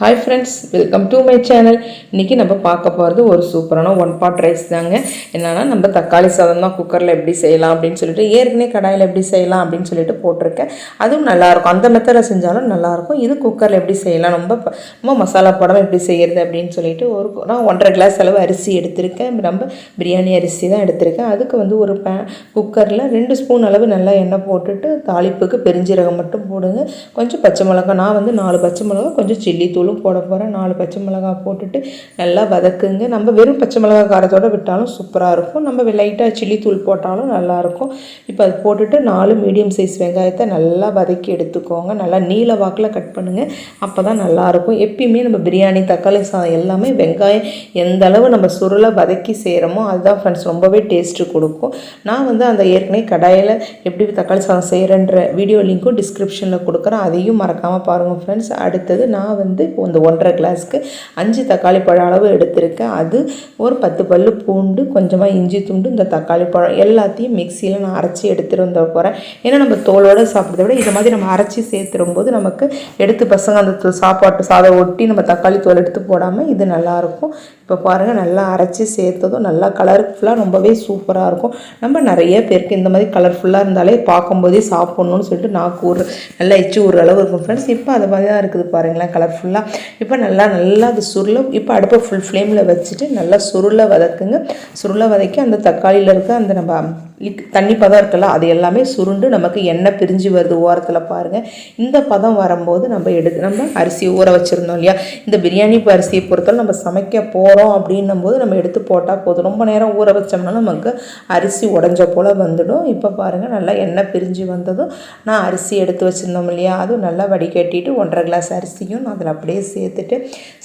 Hi friends welcome to my channel இன்றைக்கி நம்ம பார்க்க போகிறது ஒரு சூப்பரான ஒன் பாட் ரைஸ் தாங்க. என்னென்னா நம்ம தக்காளி சாதம் தான் குக்கரில் எப்படி செய்யலாம் அப்படின்னு சொல்லிட்டு ஏற்கனவே கடாயில் எப்படி செய்யலாம் அப்படின்னு சொல்லிட்டு போட்டிருக்கேன். அதுவும் நல்லாயிருக்கும் அந்த மெத்தடில் செஞ்சாலும் நல்லாயிருக்கும் இது குக்கரில் எப்படி செய்யலாம் ரொம்ப ரொம்ப மசாலா படம் எப்படி செய்கிறது அப்படின்னு சொல்லிட்டு ஒரு நான் ஒன்றரை கிளாஸ் அளவு அரிசி எடுத்திருக்கேன். நம்ம பிரியாணி அரிசி தான் எடுத்திருக்கேன். அதுக்கு வந்து ஒரு பே குக்கரில் ரெண்டு ஸ்பூன் அளவு நல்லா எண்ணெய் போட்டுட்டு தாளிப்புக்கு பெருஞ்சீரகம் மட்டும் போடுங்க. கொஞ்சம் பச்சை மிளகாய் நான் வந்து நாலு பச்சை மிளகாய் கொஞ்சம் சில்லி தூள் தூளும் போட போகிறேன் நாலு பச்சை மிளகாய் போட்டுட்டு நல்லா வதக்குங்க. நம்ம வெறும் பச்சை மிளகாய் காரத்தோடு விட்டாலும் சூப்பராக இருக்கும். நம்ம லைட்டாக சில்லி தூள் போட்டாலும் நல்லாயிருக்கும் இப்போ அது போட்டுட்டு நாலு மீடியம் சைஸ் வெங்காயத்தை நல்லா வதக்கி எடுத்துக்கோங்க. நல்லா நீல வாக்கில் கட் பண்ணுங்கள் அப்போ தான் நல்லாயிருக்கும் எப்பயுமே நம்ம பிரியாணி தக்காளி சாதம் எல்லாமே வெங்காயம் எந்த அளவு நம்ம சுருளை வதக்கி செய்கிறோமோ அதுதான் ஃப்ரெண்ட்ஸ் ரொம்பவே டேஸ்ட்டு கொடுக்கும். நான் வந்து அந்த ஏற்கனவே கடாயில் எப்படி தக்காளி சாதம் செய்கிறேன்ற வீடியோ லிங்க்கும் டிஸ்கிரிப்ஷனில் கொடுக்குறேன். அதையும் மறக்காமல் பாருங்கள் ஃப்ரெண்ட்ஸ் அடுத்தது நான் வந்து இந்த ஒன்றரை கிளாஸ்க்கு அஞ்சு தக்காளி பழம் அளவு எடுத்திருக்கேன். அது ஒரு பத்து பல்லு பூண்டு கொஞ்சமாக இஞ்சி துண்டு இந்த தக்காளி பழம் எல்லாத்தையும் மிக்சியில் நான் அரைச்சி எடுத்துகிட்டு வந்து போகிறேன் ஏன்னா நம்ம தோலோடு சாப்பிட்றத விட இதை மாதிரி நம்ம அரைச்சி சேர்த்துடும் போது நமக்கு எடுத்து பசங்க அந்த சாப்பாட்டு சாதம் ஒட்டி நம்ம தக்காளி தோல் எடுத்து போடாமல் இது நல்லாயிருக்கும் இப்போ பாருங்கள் நல்லா அரைச்சி சேர்த்ததும் நல்லா கலர்ஃபுல்லாக ரொம்பவே சூப்பராக இருக்கும். நம்ம நிறைய பேருக்கு இந்த மாதிரி கலர்ஃபுல்லாக இருந்தாலே பார்க்கும்போதே சாப்பிட்ணுன்னு சொல்லிட்டு நாக்கு ஊர் நல்லா எச்சு ஊர் அளவு இருக்கும். ஃப்ரெண்ட்ஸ் இப்போ அது மாதிரி தான் இருக்குது பாருங்களேன் கலர்ஃபுல்லாக இப்போ நல்லா நல்லா அது சுருள இப்போ அடுப்பை ஃபுல் ஃப்ளேமில் வச்சுட்டு நல்லா சுருள வதக்குங்க. சுருள வதக்கி அந்த தக்காளியில் இருக்க அந்த நம்ம லிக் தண்ணி பதம் இருக்குல்ல அது எல்லாமே சுருண்டு நமக்கு எண்ணெய் பிரிஞ்சு வருது ஓரத்தில் பாருங்கள் இந்த பதம் வரும்போது நம்ம எடுத்து நம்ம அரிசி ஊற வச்சுருந்தோம் இல்லையா? இந்த பிரியாணி அரிசியை பொறுத்தவரை நம்ம சமைக்க போகிறோம் அப்படின்னும் போது நம்ம எடுத்து போட்டால் போதும். ரொம்ப நேரம் ஊற வச்சோம்னா நமக்கு அரிசி உடஞ்ச போல் வந்துடும். இப்போ பாருங்கள் நல்லா எண்ணெய் பிரிஞ்சு வந்ததும் நான் அரிசி எடுத்து வச்சுருந்தோம் இல்லையா? அதுவும் நல்லா வடிகட்டிட்டு ஒன்றரை கிளாஸ் அரிசியும் நான் அதில் அப்படியே சேர்த்துட்டு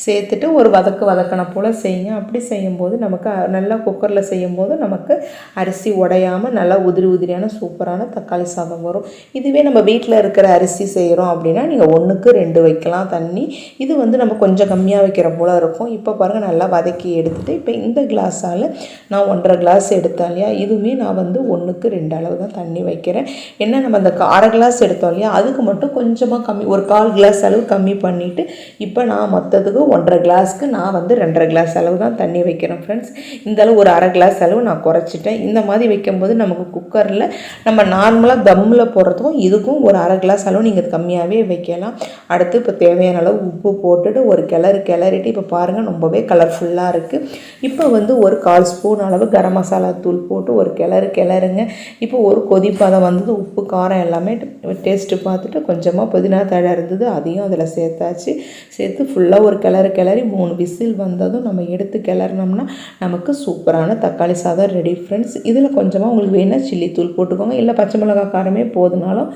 சேர்த்துட்டு ஒரு வதக்கு வதக்கின போல் செய்யுங்க. அப்படி செய்யும்போது நமக்கு நல்லா குக்கரில் செய்யும்போது நமக்கு அரிசி உடையாமல் நல்லா உதிரி உதிரியான சூப்பரான தக்காளி சாதம் வரும். இதுவே நம்ம வீட்டில் இருக்கிற அரிசி செய்கிறோம் அப்படின்னா நீங்கள் ஒன்றுக்கு ரெண்டு வைக்கலாம் தண்ணி. இது வந்து நம்ம கொஞ்சம் கம்மியாக வைக்கிற போல் இருக்கும். இப்போ பாருங்கள் நல்லா வதக்கி எடுத்துகிட்டு இப்போ இந்த கிளாஸால் நான் ஒன்றரை கிளாஸ் எடுத்தேன் இல்லையா? இதுவுமே நான் வந்து ஒன்றுக்கு ரெண்டு அளவு தான் தண்ணி வைக்கிறேன். என்ன நம்ம அந்த அரை கிளாஸ் எடுத்தோம் இல்லையா? அதுக்கு மட்டும் கொஞ்சமாக கம்மி ஒரு கால் கிளாஸ் அளவு கம்மி பண்ணிவிட்டு இப்போ நான் மொத்தத்துக்கு ஒன்றரை கிளாஸ்க்கு நான் வந்து ரெண்டரை கிளாஸ் அளவு தான் தண்ணி வைக்கிறேன் ஃப்ரெண்ட்ஸ் இந்த அளவு ஒரு அரை கிளாஸ் அளவு நான் குறைச்சிட்டேன். இந்த மாதிரி வைக்கும்போது நமக்கு குக்கரில் நம்ம நார்மலாக தம்மில் போடுறதுக்கும் இதுக்கும் ஒரு அரை கிளாஸ் அளவு நீங்கள் கம்மியாகவே வைக்கலாம். அடுத்து இப்போ தேவையான அளவு உப்பு போட்டுட்டு ஒரு கிளறு கிளறிட்டு இப்போ பாருங்கள் ரொம்பவே கலர்ஃபுல்லாக இருக்குது இப்போ வந்து ஒரு கால் ஸ்பூன் அளவு கரம் மசாலா தூள் போட்டு ஒரு கிளறு கிளறுங்க. இப்போ ஒரு கொதிப்பதம் வந்தது உப்பு காரம் எல்லாமே டேஸ்ட்டு பார்த்துட்டு கொஞ்சமாக புதினா தழை இருந்தது அதையும் அதில் சேர்த்தாச்சு. சேர்த்து ஃபுல்லாக ஒரு கிளறு கிளறி மூணு விசில் வந்ததும் நம்ம எடுத்து கிளறினோம்னா நமக்கு சூப்பரான தக்காளி சாதம் ரெடி ஃப்ரெண்ட்ஸ் இதில் கொஞ்சமாக உங்களுக்கு வேணால் சில்லி தூள் போட்டுக்கோங்க. இல்லை பச்சை மிளகாய் காரமே போதுனாலும்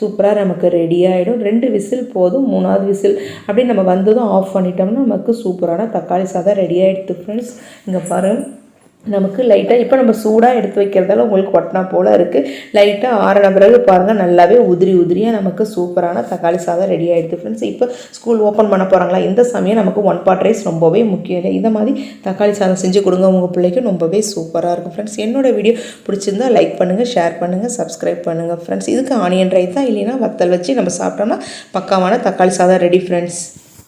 சூப்பராக நமக்கு ரெடி ஆகிடும் ரெண்டு விசில் போதும் மூணாவது விசில் அப்படி நம்ம வந்ததும் ஆஃப் பண்ணிட்டோம்னா நமக்கு சூப்பரான தக்காளி சாதம் ரெடி ஆகிடுது ஃப்ரெண்ட்ஸ் இங்கே பாருங்கள் நமக்கு லைட்டாக இப்போ நம்ம சூடாக எடுத்து வைக்கிறதால உங்களுக்கு ஒட்டினா போல் இருக்குது லைட்டாக ஆறின பிறகு பாருங்கள் நல்லாவே உதிரி உதிரியாக நமக்கு சூப்பரான தக்காளி சாதம் ரெடி ஆகிடுது ஃப்ரெண்ட்ஸ் இப்போ ஸ்கூல் ஓப்பன் பண்ண போகிறாங்களா இந்த சமயம் நமக்கு ஒன் பாட் ரைஸ் ரொம்பவே முக்கியம் இல்லை. இந்த மாதிரி தக்காளி சாதம் செஞ்சு கொடுங்க உங்கள் பிள்ளைக்கு ரொம்பவே சூப்பராக இருக்கும் ஃப்ரெண்ட்ஸ் என்னோட வீடியோ பிடிச்சிருந்தா லைக் பண்ணுங்கள் ஷேர் பண்ணுங்கள் சப்ஸ்கிரைப் பண்ணுங்கள் ஃப்ரெண்ட்ஸ் இதுக்கு ஆனியன் ரைத்தா இல்லைன்னா வத்தல் வச்சு நம்ம சாப்பிட்டோம்னா பக்காவான தக்காளி சாதம் ரெடி ஃப்ரெண்ட்ஸ்